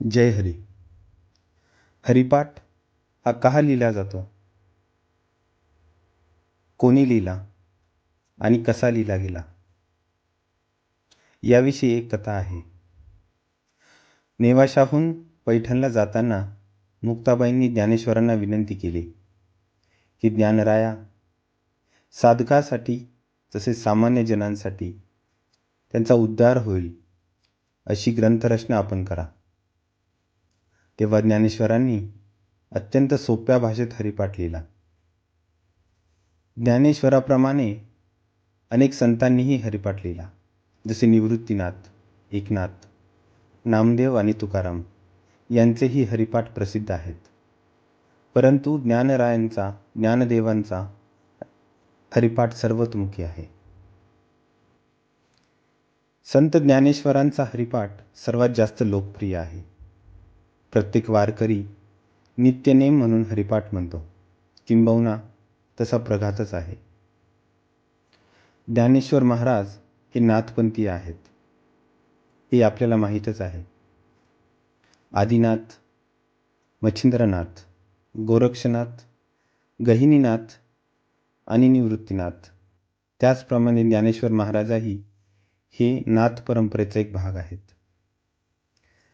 जय हरी. हरिपाठ हा का लिहिला जातो? कोणी लिहिला आणि कसा लिहिला गेला? याविषयी एक कथा आहे. नेवाशाहून पैठणला जाताना मुक्ताबाईंनी ज्ञानेश्वरांना विनंती केली की ज्ञानराया साधकासाठी तसेच सामान्य जनांसाठी त्यांचा उद्धार होईल अशी ग्रंथरचना आपण करा. तेव्हा ज्ञानेश्वरांनी अत्यंत सोप्या भाषेत हरिपाठ लिहिला ज्ञानेश्वराप्रमाणे अनेक संतांनीही हरिपाठ लिहिला जसे निवृत्तीनाथ एकनाथ नामदेव आणि तुकाराम यांचेही हरिपाठ प्रसिद्ध आहेत. परंतु ज्ञानरायांचा ज्ञानदेवांचा हरिपाठ सर्वतोमुखी आहे. संत ज्ञानेश्वरांचा हरिपाठ सर्वात जास्त लोकप्रिय आहे. प्रत्येक वारकरी नित्यनेम म्हणून हरिपाठ म्हणतो. किंबहुना तसा प्रघातच आहे. ज्ञानेश्वर महाराज हे नाथपंथी आहेत. हे आपल्याला माहीतच आहे. आदिनाथ मच्छिंद्रनाथ गोरक्षनाथ गहिनीनाथ आणि निवृत्तीनाथ. त्याचप्रमाणे ज्ञानेश्वर महाराजाही हे नाथ परंपरेचा एक भाग आहेत.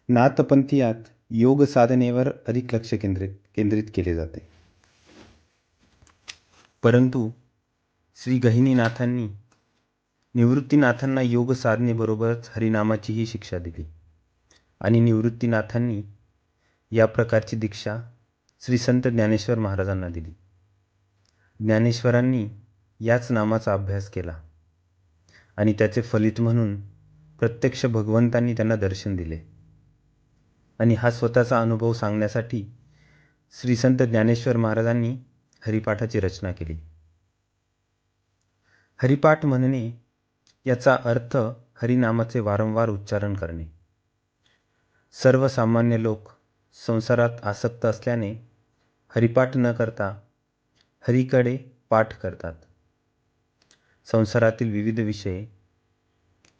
नाथपंथीयात योग साधनेवर अधिक लक्ष केंद्रित केंद्रित केले जाते. परंतु श्री गहिनीनाथांनी निवृत्तीनाथांना योग साधनेबरोबरच हरिनामाचीही शिक्षा दिली. आणि निवृत्तीनाथांनी या प्रकारची दीक्षा श्री संत ज्ञानेश्वर महाराजांना दिली. ज्ञानेश्वरांनी याच नामाचा अभ्यास केला. आणि त्याचे फलित म्हणून प्रत्यक्ष भगवंतांनी त्यांना दर्शन दिले. आणि हा स्वतःचा अनुभव सांगण्यासाठी श्री संत ज्ञानेश्वर महाराजांनी हरिपाठाची रचना केली. हरिपाठ म्हणणे याचा अर्थ हरिनामाचे वारंवार उच्चारण करणे. सर्वसामान्य लोक संसारात आसक्त असल्याने हरिपाठ न करता हरीकडे पाठ करतात. संसारातील विविध विषय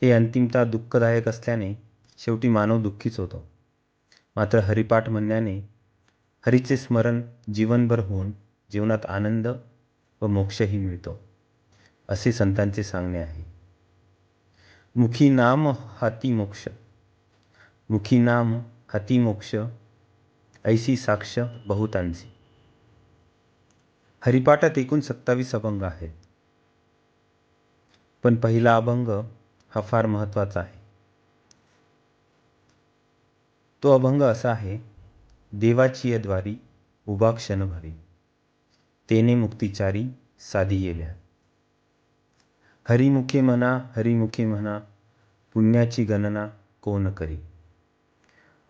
हे अंतिमता दुःखदायक असल्याने शेवटी मानव दुःखीच होतो. मात्र हरिपाठ म्हणण्याने हरीचे स्मरण जीवनभर होऊन जीवनात आनंद व मोक्षही मिळतो असे संतांचे सांगणे आहे. मुखी नाम हाती मोक्ष. मुखी नाम हाती मोक्ष ऐसी साक्ष बहुतांची हरिपाठात एकूण सत्तावीस अभंग आहेत. पण पहिला अभंग हा फार महत्त्वाचा आहे. तो अभंग असा आहे देवाची द्वारी उभा क्षणभरी तेने मुक्तिचारी साधी येल्या. हरिमुखे म्हणा हरिमुखे म्हणा पुण्याची गणना कोण करी?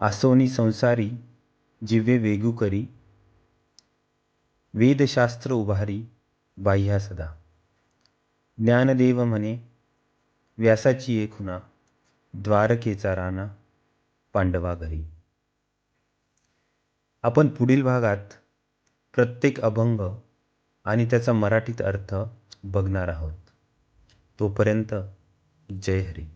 आसोनी संसारी जिव्हे वेगू करी वेदशास्त्र उभारी बाह्या सदा. ज्ञानदेव म्हणे व्यासाची एक एकुणा द्वारकेचा राणा पांडवा घरी. आपण पुढील भागात प्रत्येक अभंग आणि त्याचा मराठीत अर्थ बघणार आहोत. तोपर्यंत जय हरी.